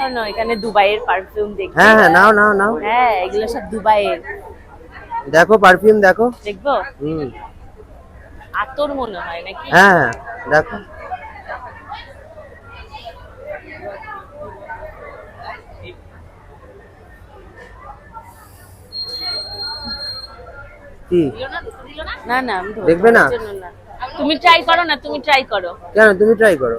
শোনো এখানে দুবাইয়ের পারফিউম দেখি হ্যাঁ হ্যাঁ নাও নাও নাও। হ্যাঁ এগুলো সব দুবাইয়ের। দেখো পারফিউম দেখো। দেখব? হুম। আতর মনে হয় নাকি? হ্যাঁ হ্যাঁ দেখো। কি? না না দেখবে না? না। তুমি ট্রাই করো না তুমি ট্রাই করো। কেন? তুমি ট্রাই করো।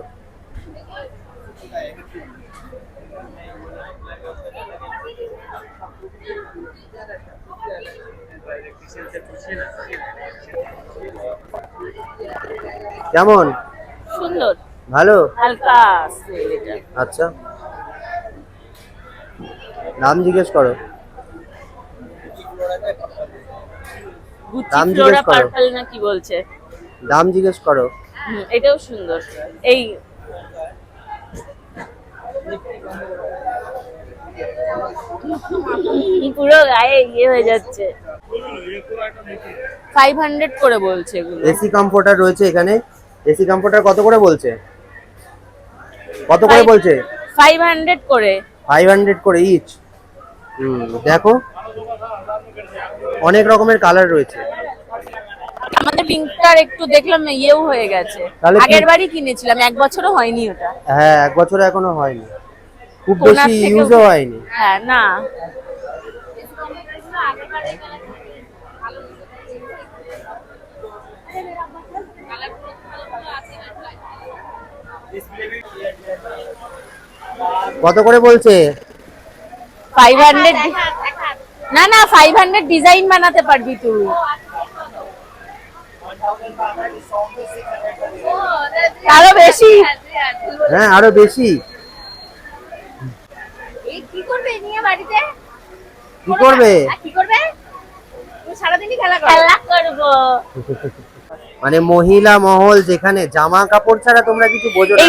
কেমন? সুন্দর। ভালো? হালকা আচ্ছা। নাম জিজ্ঞেস করো। দাম জিজ্ঞেস করো। পার্পল না কি বলছে? দাম জিজ্ঞেস করো। এটাও সুন্দর। এই পুরো গায়ে ইয়ে হয়ে যাচ্ছে। ফাইভ হান্ড্রেড করে বলছে এগুলো। এসি কমফোর্টার রয়েছে এখানে। এসি কমফোর্টার কত করে বলছে? কত করে বলছে? ফাইভ হান্ড্রেড করে। ফাইভ হান্ড্রেড করে ইচ হুম দেখো। অনেক রকমের কালার রয়েছে। আমাদের পিঙ্কটার একটু দেখলাম ইয়েও হয়ে গেছে। আগের বারই কিনেছিলাম এক বছরও হয়নি ওটা। হ্যাঁ এক বছর এখনও হয়নি। খুব বেশি ইউজও হয়নি। হ্যাঁ না। কত করে বলছে? ফাইভ হান্ড্রেড না না ফাইভ হান্ড্রেড ডিজাইন বানাতে পারবি তুই। আরও বেশি? হ্যাঁ আরও বেশি। কি করবে নিয়ে বাড়িতে? কি করবে? কি করবে? সারাদিনই খেলা খেলা করব। মানে মহিলা মহল যেখানে জামা কাপড় ছাড়া তোমরা কিছু বোঝো না?